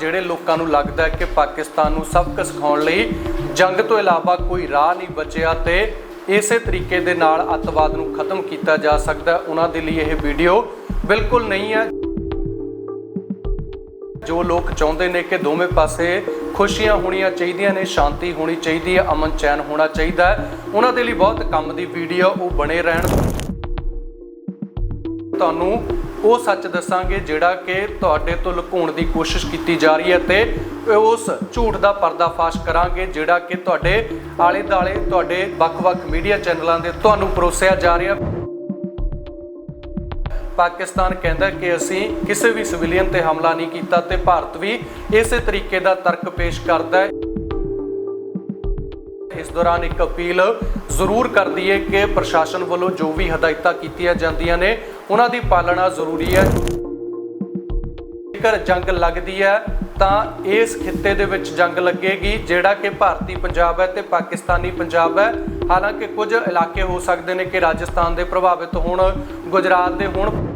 ਜਿਹੜੇ ਲੋਕਾਂ ਨੂੰ ਲੱਗਦਾ ਕਿ ਪਾਕਿਸਤਾਨ ਨੂੰ ਸਬਕ ਸਿਖਾਉਣ ਲਈ ਜੰਗ ਤੋਂ ਇਲਾਵਾ ਕੋਈ ਰਾਹ ਨਹੀਂ ਬਚਿਆ ਤੇ ਇਸੇ ਤਰੀਕੇ ਦੇ ਨਾਲ ਅੱਤਵਾਦ ਨੂੰ ਖਤਮ ਕੀਤਾ ਜਾ ਸਕਦਾ ਉਹਨਾਂ ਦੇ ਲਈ ਇਹ ਵੀਡੀਓ ਬਿਲਕੁਲ ਨਹੀਂ ਹੈ। ਜੋ ਲੋਕ ਚਾਹੁੰਦੇ ਨੇ ਕਿ ਦੋਵੇਂ ਪਾਸੇ ਖੁਸ਼ੀਆਂ ਹੋਣੀਆਂ ਚਾਹੀਦੀਆਂ ਨੇ, ਸ਼ਾਂਤੀ ਹੋਣੀ ਚਾਹੀਦੀ ਹੈ, ਅਮਨ ਚੈਨ ਹੋਣਾ ਚਾਹੀਦਾ ਹੈ। ਉਹਨਾਂ ਦੇ ਲਈ ਬਹੁਤ ਕੰਮ ਦੀ ਵੀਡੀਓ, ਉਹ ਬਣੇ ਰਹਿਣ। ਤੁਹਾਨੂੰ ਉਹ ਸੱਚ ਦੱਸਾਂਗੇ ਜਿਹੜਾ ਕਿ ਤੁਹਾਡੇ ਤੋਂ ਲੁਕਾਉਣ ਦੀ ਕੋਸ਼ਿਸ਼ ਕੀਤੀ ਜਾ ਰਹੀ ਹੈ ਤੇ ਉਸ ਝੂਠ ਦਾ ਪਰਦਾਫਾਸ਼ ਕਰਾਂਗੇ ਜਿਹੜਾ ਕਿ ਤੁਹਾਡੇ ਆਲੇ ਦਾਲੇ ਤੁਹਾਡੇ ਵੱਖ-ਵੱਖ ਮੀਡੀਆ ਚੈਨਲਾਂ ਦੇ ਤੁਹਾਨੂੰ ਪਰੋਸਿਆ ਜਾ ਰਿਹਾ। ਪਾਕਿਸਤਾਨ ਕਹਿੰਦਾ ਕਿ ਅਸੀਂ ਕਿਸੇ ਵੀ ਸਿਵਲੀਅਨ ਤੇ ਹਮਲਾ ਨਹੀਂ ਕੀਤਾ ਤੇ ਭਾਰਤ ਵੀ ਇਸੇ ਤਰੀਕੇ ਦਾ ਤਰਕ ਪੇਸ਼ ਕਰਦਾ ਹੈ। ਇਸ ਦੌਰਾਨ ਇੱਕ ਅਪੀਲ ਜ਼ਰੂਰ ਕਰਦੀ ਹੈ ਕਿ ਪ੍ਰਸ਼ਾਸਨ ਵੱਲੋਂ ਜੋ ਵੀ ਹਦਾਇਤਾਂ ਕੀਤੀਆਂ ਜਾਂਦੀਆਂ ਨੇ, ਉਹਨਾਂ ਦੀ ਪਾਲਣਾ ਜ਼ਰੂਰੀ ਹੈ। ਜੇਕਰ ਜੰਗ ਲੱਗਦੀ ਹੈ, ਤਾਂ ਇਸ ਖਿੱਤੇ ਦੇ ਵਿੱਚ ਜੰਗ ਲੱਗੇਗੀ, ਜਿਹੜਾ ਕਿ ਭਾਰਤੀ ਪੰਜਾਬ ਹੈ ਤੇ ਪਾਕਿਸਤਾਨੀ ਪੰਜਾਬ ਹੈ। ਹਾਲਾਂਕਿ ਕੁਝ ਇਲਾਕੇ ਹੋ ਸਕਦੇ ਨੇ ਕਿ ਰਾਜਸਥਾਨ ਦੇ ਪ੍ਰਭਾਵਿਤ ਹੋਣ, ਗੁਜਰਾਤ ਦੇ ਹੋਣ।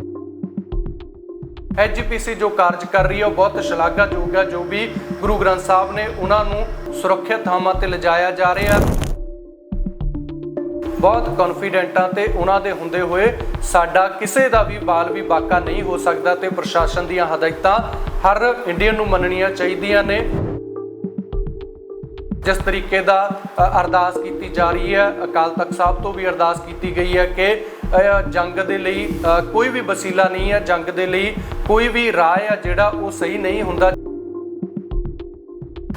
ਐਜੀਪੀਸੀ ਜੋ ਕਾਰਜ ਕਰ ਰਹੀ ਹੈ, ਉਹ ਬਹੁਤ ਸ਼ਲਾਘਾਯੋਗ ਹੈ, ਜੋ ਵੀ ਗੁਰੂ ਗ੍ਰੰਥ ਸਾਹਿਬ ਨੇ ਉਹਨਾਂ ਨੂੰ ਸੁਰੱਖਿਅਤ ਥਾਵਾਂ ਤੇ ਲਿਜਾਇਆ ਜਾ ਰਿਹਾ ਹੈ। ਬਹੁਤ ਕੌਨਫੀਡੈਂਟਾਂ ਤੇ ਉਹਨਾਂ ਦੇ ਹੁੰਦੇ ਹੋਏ ਸਾਡਾ ਕਿਸੇ ਦਾ ਵੀ ਬਾਲ ਵੀ ਬਾਕਾ ਨਹੀਂ ਹੋ ਸਕਦਾ ਤੇ ਪ੍ਰਸ਼ਾਸਨ ਦੀਆਂ ਹਦਾਇਤਾਂ ਹਰ ਇੰਡੀਅਨ ਨੂੰ ਮੰਨਣੀਆਂ ਚਾਹੀਦੀਆਂ ਨੇ। ਜਿਸ ਤਰੀਕੇ ਦਾ ਅਰਦਾਸ ਕੀਤੀ ਜਾ ਰਹੀ ਹੈ, ਅਕਾਲ ਤਖਤ ਸਾਹਿਬ ਤੋਂ ਵੀ ਅਰਦਾਸ ਕੀਤੀ ਗਈ ਹੈ ਕਿ ਜੰਗ ਦੇ ਲਈ ਕੋਈ ਵੀ ਵਸੀਲਾ ਨਹੀਂ ਹੈ ਜੰਗ ਦੇ ਲਈ, ਕੋਈ ਵੀ ਰਾਹ ਹੈ ਜਿਹੜਾ ਉਹ ਸਹੀ ਨਹੀਂ ਹੁੰਦਾ।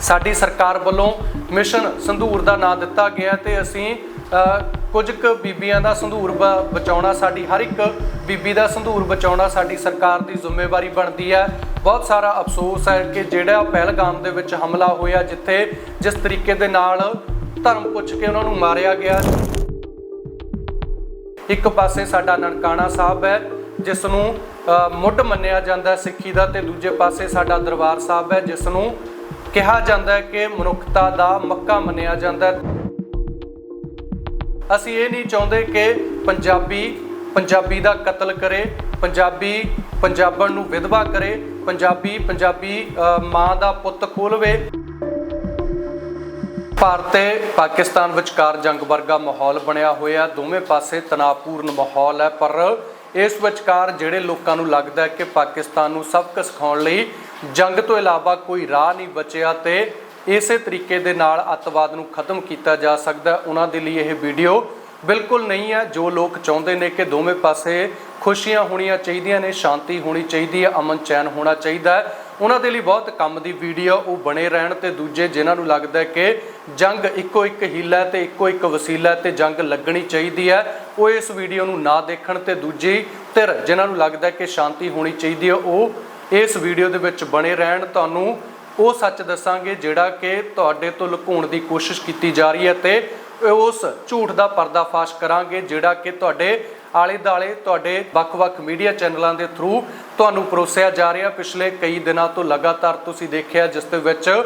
ਸਾਡੀ ਸਰਕਾਰ ਵੱਲੋਂ ਮਿਸ਼ਨ ਸੰਧੂਰ ਦਾ ਨਾਂ ਦਿੱਤਾ ਗਿਆ ਤੇ ਅਸੀਂ ਕੁਝ ਕੁ ਬੀਬੀਆਂ ਦਾ ਸੰਧੂਰ ਬ- ਬਚਾਉਣਾ, ਸਾਡੀ ਹਰ ਇੱਕ ਬੀਬੀ ਦਾ ਸੰਧੂਰ ਬਚਾਉਣਾ ਸਾਡੀ ਸਰਕਾਰ ਦੀ ਜ਼ਿੰਮੇਵਾਰੀ ਬਣਦੀ ਹੈ। ਬਹੁਤ ਸਾਰਾ ਅਫਸੋਸ ਹੈ ਕਿ ਜਿਹੜਾ ਪਹਿਲਗਾਮ ਦੇ ਵਿੱਚ ਹਮਲਾ ਹੋਇਆ, ਜਿੱਥੇ ਜਿਸ ਤਰੀਕੇ ਦੇ ਨਾਲ ਧਰਮ ਪੁੱਛ ਕੇ ਉਹਨਾਂ ਨੂੰ ਮਾਰਿਆ ਗਿਆ ਇੱਕ ਪਾਸੇ ਸਾਡਾ ਨਨਕਾਣਾ ਸਾਹਿਬ ਹੈ ਜਿਸ ਨੂੰ ਮੁੱਢ ਮੰਨਿਆ ਜਾਂਦਾ ਸਿੱਖੀ ਦਾ ਤੇ ਦੂਜੇ ਪਾਸੇ ਸਾਡਾ ਦਰਬਾਰ ਸਾਹਿਬ ਹੈ ਜਿਸ ਨੂੰ ਕਿਹਾ ਜਾਂਦਾ ਹੈ ਕਿ ਮਨੁੱਖਤਾ ਦਾ ਮੱਕਾ ਮੰਨਿਆ ਜਾਂਦਾ ਹੈ। ਅਸੀਂ ਇਹ ਨਹੀਂ ਚਾਹੁੰਦੇ ਕਿ ਪੰਜਾਬੀ ਪੰਜਾਬੀ ਦਾ ਕਤਲ ਕਰੇ, ਪੰਜਾਬੀ ਪੰਜਾਬਣ ਨੂੰ ਵਿਧਵਾ ਕਰੇ, ਪੰਜਾਬੀ ਪੰਜਾਬੀ ਮਾਂ ਦਾ ਪੁੱਤ ਖੋਲਵੇ। ਭਾਰਤ ਤੇ ਪਾਕਿਸਤਾਨ ਵਿਚਕਾਰ ਜੰਗ ਵਰਗਾ ਮਾਹੌਲ ਬਣਿਆ ਹੋਇਆ ਦੋਵੇਂ ਪਾਸੇ ਤਣਾਅਪੂਰਨ ਮਾਹੌਲ ਹੈ, ਪਰ ਇਸ ਵਿਚਕਾਰ ਜਿਹੜੇ ਲੋਕਾਂ ਨੂੰ ਲੱਗਦਾ ਹੈ ਕਿ ਪਾਕਿਸਤਾਨ ਨੂੰ ਸਬਕ ਸਿਖਾਉਣ ਲਈ ਜੰਗ ਤੋਂ ਇਲਾਵਾ ਕੋਈ ਰਾਹ ਨਹੀਂ ਬਚਿਆ ਤੇ ਇਸੇ ਤਰੀਕੇ ਦੇ ਨਾਲ ਅੱਤਵਾਦ ਨੂੰ ਖਤਮ ਕੀਤਾ ਜਾ ਸਕਦਾ ਉਹਨਾਂ ਦੇ ਲਈ ਇਹ ਵੀਡੀਓ ਬਿਲਕੁਲ ਨਹੀਂ ਹੈ। ਜੋ ਲੋਕ ਚਾਹੁੰਦੇ ਨੇ ਕਿ ਦੋਵੇਂ ਪਾਸੇ ਖੁਸ਼ੀਆਂ ਹੋਣੀਆਂ ਚਾਹੀਦੀਆਂ ਨੇ, ਸ਼ਾਂਤੀ ਹੋਣੀ ਚਾਹੀਦੀ ਹੈ, ਅਮਨ ਚੈਨ ਹੋਣਾ ਚਾਹੀਦਾ ਹੈ। ਉਹਨਾਂ ਦੇ ਲਈ ਬਹੁਤ ਕੰਮ ਦੀ ਵੀਡੀਓ ਉਹ ਬਣੇ ਰਹਿਣ ਤੇ ਦੂਜੇ ਜਿਨ੍ਹਾਂ ਨੂੰ ਲੱਗਦਾ ਹੈ ਕਿ ਜੰਗ ਇੱਕੋ ਇੱਕ ਹੀਲਾ ਹੈ ਤੇ ਇੱਕੋ ਇੱਕ ਵਸੀਲਾ ਹੈ ਤੇ ਜੰਗ ਲੱਗਣੀ ਚਾਹੀਦੀ ਹੈ। ਉਹ ਇਸ ਵੀਡੀਓ ਨੂੰ ਨਾ ਦੇਖਣ ਤੇ ਦੂਜੀ ਧਿਰ ਜਿਨ੍ਹਾਂ ਨੂੰ ਲੱਗਦਾ ਹੈ ਕਿ ਸ਼ਾਂਤੀ ਹੋਣੀ ਚਾਹੀਦੀ ਹੈ, ਉਹ ਇਸ ਵੀਡੀਓ ਦੇ ਵਿੱਚ ਬਣੇ ਰਹਿਣ। ਤੁਹਾਨੂੰ ਉਹ ਸੱਚ ਦੱਸਾਂਗੇ ਜਿਹੜਾ ਕਿ ਤੁਹਾਡੇ ਤੋਂ ਲੁਕਾਉਣ ਦੀ ਕੋਸ਼ਿਸ਼ ਕੀਤੀ ਜਾ ਰਹੀ ਹੈ ਤੇ ਉਸ ਝੂਠ ਦਾ ਪਰਦਾਫਾਸ਼ ਕਰਾਂਗੇ ਜਿਹੜਾ ਕਿ ਤੁਹਾਡੇ ਆਲੇ ਦਾਲੇ ਤੁਹਾਡੇ ਵੱਖ-ਵੱਖ ਮੀਡੀਆ ਚੈਨਲਾਂ ਦੇ ਥਰੂ ਤੁਹਾਨੂੰ ਪਰੋਸਿਆ ਜਾ ਰਿਹਾ। ਪਿਛਲੇ ਕਈ ਦਿਨਾਂ ਤੋਂ ਲਗਾਤਾਰ ਤੁਸੀਂ ਦੇਖਿਆ, ਜਿਸ ਦੇ ਵਿੱਚ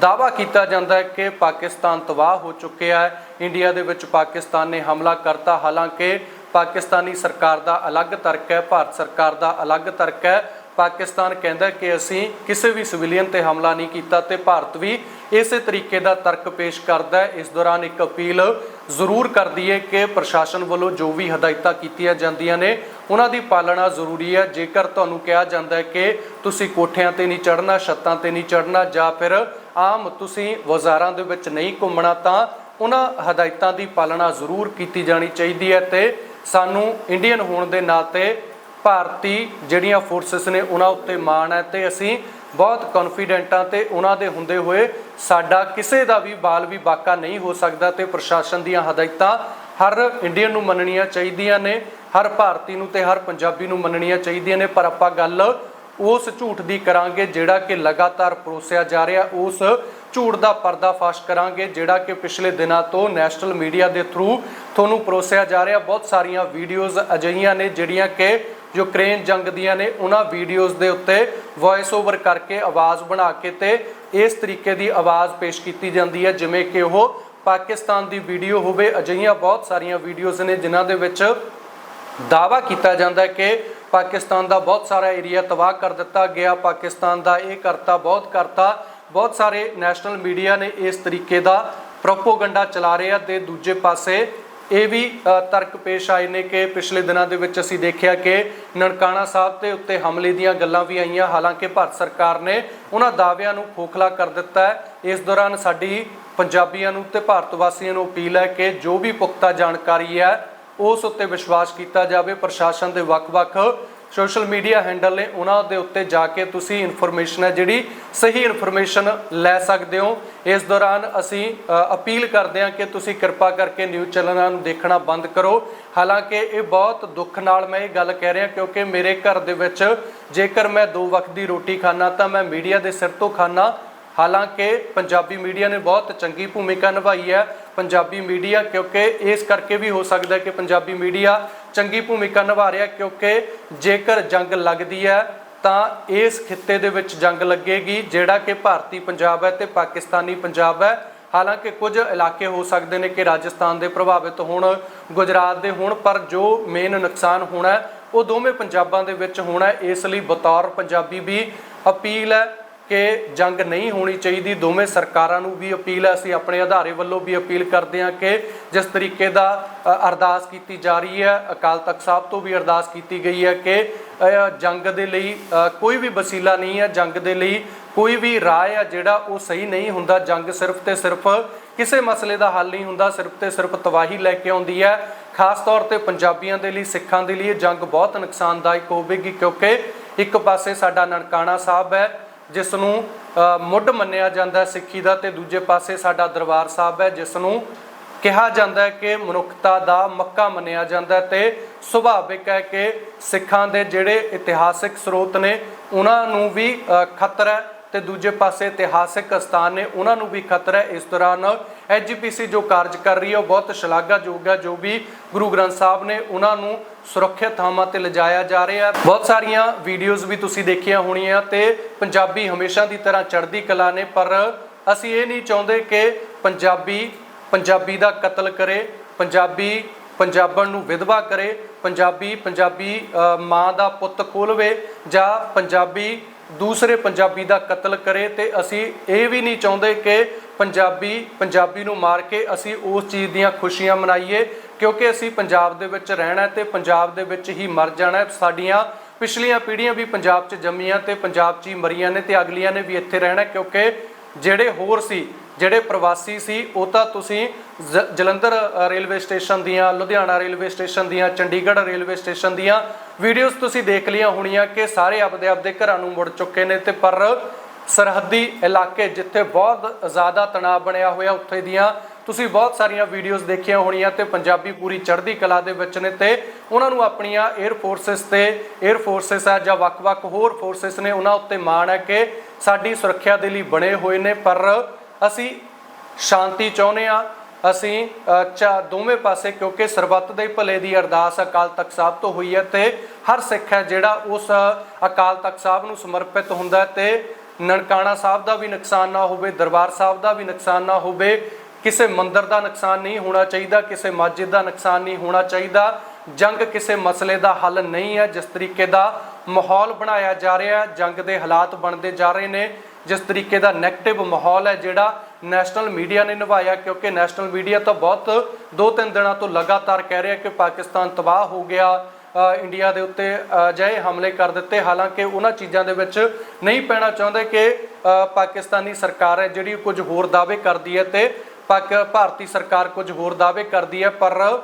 ਦਾਵਾ ਕੀਤਾ ਜਾਂਦਾ ਹੈ ਕਿ ਪਾਕਿਸਤਾਨ ਤਬਾਹ ਹੋ ਚੁੱਕਿਆ ਹੈ। ਇੰਡੀਆ ਦੇ ਵਿੱਚ ਪਾਕਿਸਤਾਨ ਨੇ ਹਮਲਾ ਕਰਤਾ। ਹਾਲਾਂਕਿ ਪਾਕਿਸਤਾਨੀ ਸਰਕਾਰ ਦਾ ਅਲੱਗ ਤਰਕ ਹੈ, ਭਾਰਤ ਸਰਕਾਰ ਦਾ ਅਲੱਗ ਤਰਕ ਹੈ। ਪਾਕਿਸਤਾਨ ਕਹਿੰਦਾ ਕਿ ਅਸੀਂ ਕਿਸੇ ਵੀ ਸਿਵਲੀਅਨ ਤੇ ਹਮਲਾ ਨਹੀਂ ਕੀਤਾ ਤੇ ਭਾਰਤ ਵੀ ਇਸੇ ਤਰੀਕੇ ਦਾ ਤਰਕ ਪੇਸ਼ ਕਰਦਾ ਹੈ। ਇਸ ਦੌਰਾਨ ਇੱਕ ਅਪੀਲ ਜ਼ਰੂਰ ਕਰਦੀ ਹੈ ਕਿ ਪ੍ਰਸ਼ਾਸਨ ਵੱਲੋਂ ਜੋ ਵੀ ਹਦਾਇਤਾਂ ਕੀਤੀਆਂ ਜਾਂਦੀਆਂ ਨੇ, ਉਹਨਾਂ ਦੀ ਪਾਲਣਾ ਜ਼ਰੂਰੀ ਹੈ। ਜੇਕਰ ਤੁਹਾਨੂੰ ਕਿਹਾ ਜਾਂਦਾ ਹੈ ਕਿ ਤੁਸੀਂ ਕੋਠਿਆਂ ਤੇ ਨਹੀਂ ਚੜ੍ਹਨਾ, ਛੱਤਾਂ ਤੇ ਨਹੀਂ ਚੜ੍ਹਨਾ ਜਾਂ ਫਿਰ ਆਮ ਤੁਸੀਂ ਬਾਜ਼ਾਰਾਂ ਦੇ ਵਿੱਚ ਨਹੀਂ ਘੁੰਮਣਾ, ਤਾਂ ਉਹਨਾਂ ਹਦਾਇਤਾਂ ਦੀ ਪਾਲਣਾ ਜ਼ਰੂਰ ਕੀਤੀ ਜਾਣੀ ਚਾਹੀਦੀ ਹੈ ਤੇ ਸਾਨੂੰ ਇੰਡੀਅਨ ਹੋਣ ਦੇ ਨਾਤੇ ਭਾਰਤੀ ਜਿਹੜੀਆਂ ਫੋਰਸਸ ਨੇ, ਉਹਨਾਂ ਉੱਤੇ ਮਾਣ ਹੈ ਤੇ ਅਸੀਂ ਬਹੁਤ ਕੌਨਫੀਡੈਂਟਾਂ ਤੇ ਉਹਨਾਂ ਦੇ ਹੁੰਦੇ ਹੋਏ ਸਾਡਾ ਕਿਸੇ ਦਾ ਵੀ ਬਾਲ ਵੀ ਬਾਕਾ ਨਹੀਂ ਹੋ ਸਕਦਾ ਤੇ ਪ੍ਰਸ਼ਾਸਨ ਦੀਆਂ ਹਦਾਇਤਾਂ ਹਰ ਇੰਡੀਅਨ ਨੂੰ ਮੰਨਣੀਆਂ ਚਾਹੀਦੀਆਂ ਨੇ, ਹਰ ਭਾਰਤੀ ਨੂੰ ਤੇ ਹਰ ਪੰਜਾਬੀ ਨੂੰ ਮੰਨਣੀਆਂ ਚਾਹੀਦੀਆਂ ਨੇ, ਪਰ ਆਪਾਂ ਗੱਲ ਉਸ ਝੂਠ ਦੀ ਕਰਾਂਗੇ ਜਿਹੜਾ ਕਿ ਲਗਾਤਾਰ ਪਰੋਸਿਆ ਜਾ ਰਿਹਾ, ਉਸ ਝੂਠ ਦਾ ਪਰਦਾਫਾਸ਼ ਕਰਾਂਗੇ ਜਿਹੜਾ ਕਿ ਪਿਛਲੇ ਦਿਨਾਂ ਤੋਂ ਨੈਸ਼ਨਲ ਮੀਡੀਆ ਦੇ ਥਰੂ ਤੁਹਾਨੂੰ ਪਰੋਸਿਆ ਜਾ ਰਿਹਾ। ਬਹੁਤ ਸਾਰੀਆਂ ਵੀਡੀਓਜ਼ ਅਜਿਹੀਆਂ ਨੇ ਜਿਹੜੀਆਂ ਕਿ ਯੂਕਰੇਨ ਜੰਗ ਦੀਆਂ ਨੇ ਉਹਨਾਂ ਵੀਡੀਓਜ਼ ਦੇ ਉੱਤੇ ਵੌਇਸ ਓਵਰ ਕਰਕੇ ਆਵਾਜ਼ ਬਣਾ ਕੇ ਤੇ ਇਸ ਤਰੀਕੇ ਦੀ ਆਵਾਜ਼ ਪੇਸ਼ ਕੀਤੀ ਜਾਂਦੀ ਹੈ, ਜਿਵੇਂ ਕਿ ਉਹ ਪਾਕਿਸਤਾਨ ਦੀ ਵੀਡੀਓ ਹੋਵੇ, ਅਜਿਹੀਆਂ ਬਹੁਤ ਸਾਰੀਆਂ ਵੀਡੀਓਜ਼ ਨੇ ਜਿਨ੍ਹਾਂ ਦੇ ਵਿੱਚ ਦਾਵਾ ਕੀਤਾ ਜਾਂਦਾ ਹੈ ਕਿ ਪਾਕਿਸਤਾਨ ਦਾ ਬਹੁਤ ਸਾਰਾ ਏਰੀਆ ਤਬਾਹ ਕਰ ਦਿੱਤਾ ਗਿਆ, ਪਾਕਿਸਤਾਨ ਦਾ ਇਹ ਕਰਤਾ, ਬਹੁਤ ਕਰਤਾ। ਬਹੁਤ ਸਾਰੇ ਨੈਸ਼ਨਲ ਮੀਡੀਆ ਨੇ ਇਸ ਤਰੀਕੇ ਦਾ ਪ੍ਰੋਪੋਗੰਡਾ ਚਲਾ ਰਹੇ ਆ ਤੇ ਦੂਜੇ ਪਾਸੇ ਇਹ ਵੀ ਤਰਕ ਪੇਸ਼ ਆਏ ਨੇ ਕਿ ਪਿਛਲੇ ਦਿਨਾਂ ਦੇ ਵਿੱਚ ਅਸੀਂ ਦੇਖਿਆ ਕਿ ਨਨਕਾਣਾ ਸਾਹਿਬ ਤੇ ਉੱਤੇ ਹਮਲੇ ਦੀਆਂ ਗੱਲਾਂ ਵੀ ਆਈਆਂ। ਹਾਲਾਂਕਿ ਭਾਰਤ ਸਰਕਾਰ ਨੇ ਉਹਨਾਂ ਦਾਅਵਿਆਂ ਨੂੰ ਖੋਖਲਾ ਕਰ ਦਿੱਤਾ ਹੈ। ਇਸ ਦੌਰਾਨ ਸਾਡੀ ਪੰਜਾਬੀਆਂ ਨੂੰ ਤੇ ਭਾਰਤ ਵਾਸੀਆਂ ਨੂੰ ਅਪੀਲ ਹੈ ਕਿ ਜੋ ਵੀ ਪੁਖਤਾ ਜਾਣਕਾਰੀ ਹੈ, ਉਸ ਉੱਤੇ ਵਿਸ਼ਵਾਸ ਕੀਤਾ ਜਾਵੇ। ਪ੍ਰਸ਼ਾਸਨ ਦੇ ਵੱਖ-ਵੱਖ ਸੋਸ਼ਲ ਮੀਡੀਆ ਹੈਂਡਲ ਨੇ ਉਹਨਾਂ ਦੇ ਉੱਤੇ ਜਾ ਕੇ ਤੁਸੀਂ ਇਨਫੋਰਮੇਸ਼ਨ ਹੈ ਜਿਹੜੀ ਸਹੀ ਇਨਫੋਰਮੇਸ਼ਨ ਲੈ ਸਕਦੇ ਹੋ। ਇਸ ਦੌਰਾਨ ਅਸੀਂ ਅਪੀਲ ਕਰਦੇ ਹਾਂ ਕਿ ਤੁਸੀਂ ਕਿਰਪਾ ਕਰਕੇ ਨਿਊਜ਼ ਚੈਨਲਾਂ ਨੂੰ ਦੇਖਣਾ ਬੰਦ ਕਰੋ। ਹਾਲਾਂਕਿ ਇਹ ਬਹੁਤ ਦੁੱਖ ਨਾਲ ਮੈਂ ਇਹ ਗੱਲ ਕਹਿ ਰਿਹਾ ਕਿਉਂਕਿ ਮੇਰੇ ਘਰ ਦੇ ਵਿੱਚ ਜੇਕਰ ਮੈਂ ਦੋ ਵਕਤ ਦੀ ਰੋਟੀ ਖਾਣਾ ਤਾਂ ਮੈਂ ਮੀਡੀਆ ਦੇ ਸਿਰ ਤੋਂ ਖਾਣਾ ਹਾਲਾਂਕਿ ਪੰਜਾਬੀ ਮੀਡੀਆ ਨੇ ਬਹੁਤ ਚੰਗੀ ਭੂਮਿਕਾ ਨਿਭਾਈ ਹੈ ਪੰਜਾਬੀ ਮੀਡੀਆ ਕਿਉਂਕਿ ਇਸ ਕਰਕੇ ਵੀ ਹੋ ਸਕਦਾ ਕਿ ਪੰਜਾਬੀ ਮੀਡੀਆ ਚੰਗੀ ਭੂਮਿਕਾ ਨਿਭਾ ਰਿਹਾ ਕਿਉਂਕਿ ਜੇਕਰ ਜੰਗ ਲੱਗਦੀ ਹੈ ਤਾਂ ਇਸ ਖਿੱਤੇ ਦੇ ਵਿੱਚ ਜੰਗ ਲੱਗੇਗੀ, ਜਿਹੜਾ ਕਿ ਭਾਰਤੀ ਪੰਜਾਬ ਹੈ ਤੇ ਪਾਕਿਸਤਾਨੀ ਪੰਜਾਬ ਹੈ। ਹਾਲਾਂਕਿ ਕੁਝ ਇਲਾਕੇ ਹੋ ਸਕਦੇ ਨੇ ਕਿ ਰਾਜਸਥਾਨ ਦੇ ਪ੍ਰਭਾਵਿਤ ਹੋਣ, ਗੁਜਰਾਤ ਦੇ ਹੋਣ, ਪਰ ਜੋ ਮੇਨ ਨੁਕਸਾਨ ਹੋਣਾ ਉਹ ਦੋਵੇਂ ਪੰਜਾਬਾਂ ਦੇ ਵਿੱਚ ਹੋਣਾ ਇਸ ਲਈ ਬਤੌਰ ਪੰਜਾਬੀ ਵੀ ਅਪੀਲ ਹੈ ਕਿ ਜੰਗ ਨਹੀਂ ਹੋਣੀ ਚਾਹੀਦੀ। ਦੋਵੇਂ ਸਰਕਾਰਾਂ ਨੂੰ ਵੀ ਅਪੀਲ ਹੈ, ਅਸੀਂ ਆਪਣੇ ਅਧਾਰੇ ਵੱਲੋਂ ਵੀ ਅਪੀਲ ਕਰਦੇ ਹਾਂ ਕਿ ਜਿਸ ਤਰੀਕੇ ਦਾ ਅਰਦਾਸ ਕੀਤੀ ਜਾ ਰਹੀ ਹੈ, ਅਕਾਲ ਤਖਤ ਸਾਹਿਬ ਤੋਂ ਵੀ ਅਰਦਾਸ ਕੀਤੀ ਗਈ ਹੈ ਕਿ ਜੰਗ ਦੇ ਲਈ ਕੋਈ ਵੀ ਵਸੀਲਾ ਨਹੀਂ ਹੈ ਜੰਗ ਦੇ ਲਈ, ਕੋਈ ਵੀ ਰਾਹ ਹੈ ਜਿਹੜਾ ਉਹ ਸਹੀ ਨਹੀਂ ਹੁੰਦਾ। ਜੰਗ ਸਿਰਫ ਤੇ ਸਿਰਫ ਕਿਸੇ ਮਸਲੇ ਦਾ ਹੱਲ ਨਹੀਂ ਹੁੰਦਾ, ਸਿਰਫ ਤੇ ਸਿਰਫ ਤਬਾਹੀ ਲੈ ਕੇ ਆਉਂਦੀ ਹੈ। ਖਾਸ ਤੌਰ ਤੇ ਪੰਜਾਬੀਆਂ ਦੇ ਲਈ, ਸਿੱਖਾਂ ਦੇ ਲਈ ਇਹ ਜੰਗ ਬਹੁਤ ਨੁਕਸਾਨਦਾਇਕ ਹੋਵੇਗੀ ਕਿਉਂਕਿ ਇੱਕ ਪਾਸੇ ਸਾਡਾ ਨਨਕਾਣਾ ਸਾਹਿਬ ਹੈ ਜਿਸ ਨੂੰ ਮੁੱਢ ਮੰਨਿਆ ਜਾਂਦਾ ਸਿੱਖੀ ਦਾ ਤੇ ਦੂਜੇ ਪਾਸੇ ਸਾਡਾ ਦਰਬਾਰ ਸਾਹਿਬ ਹੈ ਜਿਸ ਨੂੰ ਕਿਹਾ ਜਾਂਦਾ ਹੈ ਕਿ ਮਨੁੱਖਤਾ ਦਾ ਮੱਕਾ ਮੰਨਿਆ ਜਾਂਦਾ ਹੈ ਤੇ ਸੁਭਾਵਿਕ ਹੈ ਕਿ ਸਿੱਖਾਂ ਦੇ ਜਿਹੜੇ ਇਤਿਹਾਸਿਕ ਸਰੋਤ ਨੇ ਉਹਨਾਂ ਨੂੰ ਵੀ ਅ, ਖਤਰਾ ਹੈ। ਤੇ ਦੂਜੇ ਪਾਸੇ ਇਤਿਹਾਸਿਕ ਸਥਾਨ ਨੇ ਉਹਨਾਂ ਨੂੰ ਵੀ ਖਤਰਾ ਹੈ ਇਸ ਦੌਰਾਨ। ਐਜੀਪੀਸੀ ਜੋ ਕਾਰਜ ਕਰ ਰਹੀ ਹੈ ਉਹ ਬਹੁਤ ਸ਼ਲਾਘਾਯੋਗ ਹੈ, ਜੋ ਵੀ ਗੁਰੂ ਗ੍ਰੰਥ ਸਾਹਿਬ ਨੇ ਉਹਨਾਂ ਨੂੰ ਸੁਰੱਖਿਅਤ ਥਾਵਾਂ ਤੇ ਲਿਜਾਇਆ ਜਾ ਰਿਹਾ ਹੈ। ਬਹੁਤ ਸਾਰੀਆਂ ਵੀਡੀਓਜ਼ ਵੀ ਤੁਸੀਂ ਦੇਖੀਆਂ ਹੋਣੀਆਂ ਤੇ ਪੰਜਾਬੀ ਹਮੇਸ਼ਾ ਦੀ ਤਰ੍ਹਾਂ ਚੜ੍ਹਦੀ ਕਲਾ ਨੇ, ਪਰ ਅਸੀਂ ਇਹ ਨਹੀਂ ਚਾਹੁੰਦੇ ਕਿ ਪੰਜਾਬੀ ਪੰਜਾਬੀ ਦਾ ਕਤਲ ਕਰੇ, ਪੰਜਾਬੀ, ਪੰਜਾਬਣ ਨੂੰ ਵਿਧਵਾ ਕਰੇ, ਪੰਜਾਬੀ ਪੰਜਾਬੀ ਮਾਂ ਦਾ ਪੁੱਤ ਖੋਲਵੇ ਜਾਂ ਪੰਜਾਬੀ ਦੂਸਰੇ ਪੰਜਾਬੀ ਦਾ ਕਤਲ ਕਰੇ ਤੇ ਅਸੀਂ ਇਹ ਵੀ ਨਹੀਂ ਚਾਹੁੰਦੇ ਕਿ ਪੰਜਾਬੀ ਪੰਜਾਬੀ ਨੂੰ ਮਾਰ ਕੇ ਅਸੀਂ ਉਸ ਚੀਜ਼ ਦੀਆਂ ਖੁਸ਼ੀਆਂ ਮਨਾਈਏ, ਕਿਉਂਕਿ ਅਸੀਂ ਪੰਜਾਬ ਦੇ ਵਿੱਚ ਰਹਿਣਾ ਹੈ ਤੇ ਪੰਜਾਬ ਦੇ ਵਿੱਚ ਹੀ ਮਰ ਜਾਣਾ ਸਾਡੀਆਂ ਪਿਛਲੀਆਂ ਪੀੜ੍ਹੀਆਂ ਵੀ ਪੰਜਾਬ 'ਚ ਜੰਮੀਆਂ ਤੇ ਪੰਜਾਬ 'ਚ ਹੀ ਮਰੀਆਂ ਨੇ ਤੇ ਅਗਲੀਆਂ ਨੇ ਵੀ ਇੱਥੇ ਰਹਿਣਾ ਕਿਉਂਕਿ ਜਿਹੜੇ ਹੋਰ ਸੀ, ਜਿਹੜੇ ਪ੍ਰਵਾਸੀ ਸੀ, ਉਹ ਤਾਂ ਤੁਸੀਂ ਜ- ਜਲੰਧਰ ਰੇਲਵੇ ਸਟੇਸ਼ਨ ਦੀਆਂ, ਲੁਧਿਆਣਾ ਰੇਲਵੇ ਸਟੇਸ਼ਨ ਦੀਆਂ, ਚੰਡੀਗੜ੍ਹ ਰੇਲਵੇ ਸਟੇਸ਼ਨ ਦੀਆਂ ਵੀਡੀਓਜ਼ ਤੁਸੀਂ ਦੇਖ ਲਈਆਂ ਹੋਣੀਆਂ ਕਿ ਸਾਰੇ ਆਪਦੇ ਆਪਦੇ ਘਰਾਂ ਨੂੰ ਮੁੜ ਚੁੱਕੇ ਨੇ ਤੇ ਪਰ ਸਰਹੱਦੀ ਇਲਾਕੇ ਜਿੱਥੇ ਬਹੁਤ ਜ਼ਿਆਦਾ ਤਣਾਅ ਬਣਿਆ ਹੋਇਆ ਉੱਥੇ ਦੀਆਂ ਤੁਸੀਂ ਬਹੁਤ ਸਾਰੀਆਂ ਵੀਡੀਓਜ਼ ਦੇਖੀਆਂ ਹੋਣੀਆਂ ਤੇ ਪੰਜਾਬੀ ਪੂਰੀ ਚੜ੍ਹਦੀ ਕਲਾ ਦੇ ਵਿੱਚ ਨੇ ਤੇ ਉਹਨਾਂ ਨੂੰ ਆਪਣੀਆਂ 에ਅਰ ਫੋਰਸਸ ਤੇ 에ਅਰ ਫੋਰਸਸ ਹੈ ਜਾਂ ਵੱਖ-ਵੱਖ ਹੋਰ ਫੋਰਸਸ ਨੇ ਉਹਨਾਂ ਉੱਤੇ ਮਾਣ ਹੈ ਕਿ ਸਾਡੀ ਸੁਰੱਖਿਆ ਦੇ ਲਈ ਬਣੇ ਹੋਏ ਨੇ ਪਰ ਅਸੀਂ ਸ਼ਾਂਤੀ ਚਾਹੁੰਦੇ ਆ ਅਸੀਂ ਅ, ਚਾ ਦੋਵੇਂ ਪਾਸੇ ਕਿਉਂਕਿ ਸਰਬੱਤ ਦੇ ਭਲੇ ਦੀ ਅਰਦਾਸ ਅਕਾਲ ਤਖਤ ਸਾਹਿਬ ਤੋਂ ਹੋਈ ਹੈ ਤੇ ਹਰ ਸਿੱਖ ਹੈ ਜਿਹੜਾ ਉਸ ਅਕਾਲ ਤਖਤ ਸਾਹਿਬ ਨੂੰ ਸਮਰਪਿਤ ਹੁੰਦਾ ਹੈ ਤੇ ਨਨਕਾਣਾ ਸਾਹਿਬ ਦਾ ਵੀ ਨੁਕਸਾਨ ਨਾ ਹੋਵੇ ਦਰਬਾਰ ਸਾਹਿਬ ਦਾ ਵੀ ਨੁਕਸਾਨ ਨਾ ਹੋਵੇ ਕਿਸੇ ਮੰਦਰ ਦਾ ਨੁਕਸਾਨ ਨਹੀਂ ਹੋਣਾ ਚਾਹੀਦਾ ਕਿਸੇ ਮਸਜਿਦ ਦਾ ਨੁਕਸਾਨ ਨਹੀਂ ਹੋਣਾ ਚਾਹੀਦਾ ਜੰਗ ਕਿਸੇ ਮਸਲੇ ਦਾ ਹੱਲ ਨਹੀਂ ਹੈ ਜਿਸ ਤਰੀਕੇ ਦਾ ਮਾਹੌਲ ਬਣਾਇਆ ਜਾ ਰਿਹਾ ਹੈ ਜੰਗ ਦੇ ਹਾਲਾਤ ਬਣਦੇ ਜਾ ਰਹੇ ਨੇ ਜਿਸ ਤਰੀਕੇ ਦਾ 네ਗੇਟਿਵ ਮਾਹੌਲ ਹੈ ਜਿਹੜਾ ਨੈਸ਼ਨਲ ਮੀਡੀਆ ਨੇ ਨਿਭਾਇਆ ਕਿਉਂਕਿ ਨੈਸ਼ਨਲ ਮੀਡੀਆ ਤਾਂ ਬਹੁਤ ਦੋ ਤਿੰਨ ਦਿਨਾਂ ਤੋਂ ਲਗਾਤਾਰ ਕਹਿ ਰਿਹਾ ਕਿ ਪਾਕਿਸਤਾਨ ਤਬਾਹ ਹੋ ਗਿਆ ਇੰਡੀਆ ਦੇ ਉੱਤੇ ਅਜਿਹੇ ਹਮਲੇ ਕਰ ਦਿੱਤੇ। ਹਾਲਾਂਕਿ ਉਹਨਾਂ ਚੀਜ਼ਾਂ ਦੇ ਵਿੱਚ ਨਹੀਂ ਪੈਣਾ ਚਾਹੁੰਦੇ ਕਿ ਪਾਕਿਸਤਾਨੀ ਸਰਕਾਰ ਹੈ ਜਿਹੜੀ ਕੁਝ ਹੋਰ ਦਾਅਵੇ ਕਰਦੀ ਹੈ ਤੇ ਪਾਕ, ਭਾਰਤੀ ਸਰਕਾਰ ਕੁਝ ਹੋਰ ਦਾਅਵੇ ਕਰਦੀ ਹੈ, ਪਰ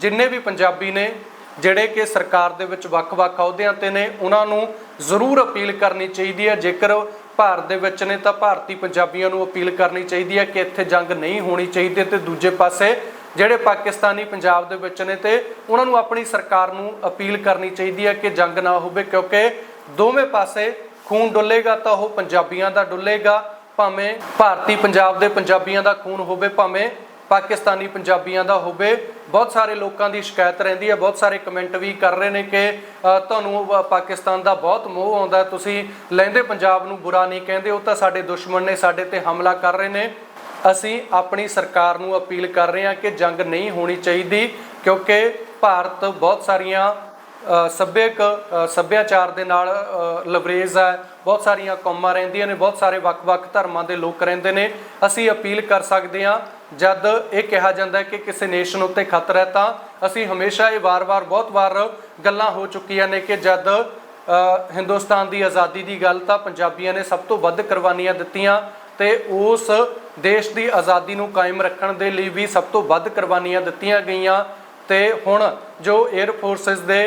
ਜਿੰਨੇ ਵੀ ਪੰਜਾਬੀ ਨੇ ਜਿਹੜੇ ਕਿ ਸਰਕਾਰ ਦੇ ਵਿੱਚ ਵੱਖ-ਵੱਖ ਅਹੁਦਿਆਂ ਤੇ ਨੇ, ਉਹਨਾਂ ਨੂੰ ਜ਼ਰੂਰ ਅਪੀਲ ਕਰਨੀ ਚਾਹੀਦੀ ਹੈ। ਜੇਕਰ ਭਾਰਤ ਦੇ ਵਿੱਚ ਨੇ ਤਾਂ ਭਾਰਤੀ ਪੰਜਾਬੀਆਂ ਨੂੰ ਅਪੀਲ ਕਰਨੀ ਚਾਹੀਦੀ ਹੈ ਕਿ ਇੱਥੇ ਜੰਗ ਨਹੀਂ ਹੋਣੀ ਚਾਹੀਦੀ ਤੇ ਦੂਜੇ ਪਾਸੇ ਜਿਹੜੇ ਪਾਕਿਸਤਾਨੀ ਪੰਜਾਬ ਦੇ ਵਿੱਚ ਨੇ ਤੇ ਉਹਨਾਂ ਨੂੰ ਆਪਣੀ ਸਰਕਾਰ ਨੂੰ ਅਪੀਲ ਕਰਨੀ ਚਾਹੀਦੀ ਹੈ ਕਿ ਜੰਗ ਨਾ ਹੋਵੇ ਕਿਉਂਕਿ ਦੋਵੇਂ ਪਾਸੇ ਖੂਨ ਡੁੱਲੇਗਾ ਤਾਂ ਉਹ ਪੰਜਾਬੀਆਂ ਦਾ ਡੁੱਲੇਗਾ, ਭਾਵੇਂ ਭਾਰਤੀ ਪੰਜਾਬ ਦੇ ਪੰਜਾਬੀਆਂ ਦਾ ਖੂਨ ਹੋਵੇ, ਭਾਵੇਂ ਪਾਕਿਸਤਾਨੀ ਪੰਜਾਬੀਆਂ ਦਾ ਹੋਵੇ, ਬਹੁਤ ਸਾਰੇ ਲੋਕਾਂ ਦੀ ਸ਼ਿਕਾਇਤ ਰਹਿੰਦੀ ਹੈ, ਬਹੁਤ ਸਾਰੇ ਕਮੈਂਟ ਵੀ ਕਰ ਰਹੇ ਨੇ ਕਿ ਤੁਹਾਨੂੰ ਪਾਕਿਸਤਾਨ ਦਾ ਬਹੁਤ ਮੋਹ ਆਉਂਦਾ ਤੁਸੀਂ ਲੈਂਦੇ ਪੰਜਾਬ ਨੂੰ ਬੁਰਾ ਨਹੀਂ ਕਹਿੰਦੇ, ਉਹ ਤਾਂ ਸਾਡੇ ਦੁਸ਼ਮਣ ਨੇ ਸਾਡੇ ਤੇ ਹਮਲਾ ਕਰ ਰਹੇ ਨੇ। ਅਸੀਂ ਆਪਣੀ ਸਰਕਾਰ ਨੂੰ ਅਪੀਲ ਕਰ ਰਹੇ ਹਾਂ ਕਿ ਜੰਗ ਨਹੀਂ ਹੋਣੀ ਚਾਹੀਦੀ, ਕਿਉਂਕਿ ਭਾਰਤ ਬਹੁਤ ਸਾਰੀਆਂ ਸੱਭਿਅਕ ਸੱਭਿਆਚਾਰ ਦੇ ਨਾਲ ਲਵਰੇਜ਼ ਹੈ, ਬਹੁਤ ਸਾਰੀਆਂ ਕੌਮਾਂ ਰਹਿੰਦੀਆਂ ਨੇ, ਬਹੁਤ ਸਾਰੇ ਵੱਖ-ਵੱਖ ਧਰਮਾਂ ਦੇ ਲੋਕ ਰਹਿੰਦੇ ਨੇ। ਅਸੀਂ ਅਪੀਲ ਕਰ ਸਕਦੇ ਹਾਂ ਜਦ ਇਹ ਕਿਹਾ ਜਾਂਦਾ ਹੈ ਕਿ ਕਿਸੇ ਨੇਸ਼ਨ ਉੱਤੇ ਖਤਰਾ ਹੈ ਤਾਂ ਅਸੀਂ ਹਮੇਸ਼ਾ ਇਹ ਵਾਰ-ਵਾਰ ਬਹੁਤ ਵਾਰ ਗੱਲਾਂ ਹੋ ਚੁੱਕੀਆਂ ਨੇ ਕਿ ਜਦ ਹਿੰਦੁਸਤਾਨ ਦੀ ਆਜ਼ਾਦੀ ਦੀ ਗੱਲ ਤਾਂ ਪੰਜਾਬੀਆਂ ਨੇ ਸਭ ਤੋਂ ਵੱਧ ਕੁਰਬਾਨੀਆਂ ਦਿੱਤੀਆਂ ਤੇ ਉਸ ਦੇਸ਼ ਦੀ ਆਜ਼ਾਦੀ ਨੂੰ ਕਾਇਮ ਰੱਖਣ ਦੇ ਲਈ ਵੀ ਸਭ ਤੋਂ ਵੱਧ ਕੁਰਬਾਨੀਆਂ ਦਿੱਤੀਆਂ ਗਈਆਂ ਤੇ ਹੁਣ ਜੋ 에ਅਰ ਫੋਰਸਸ ਦੇ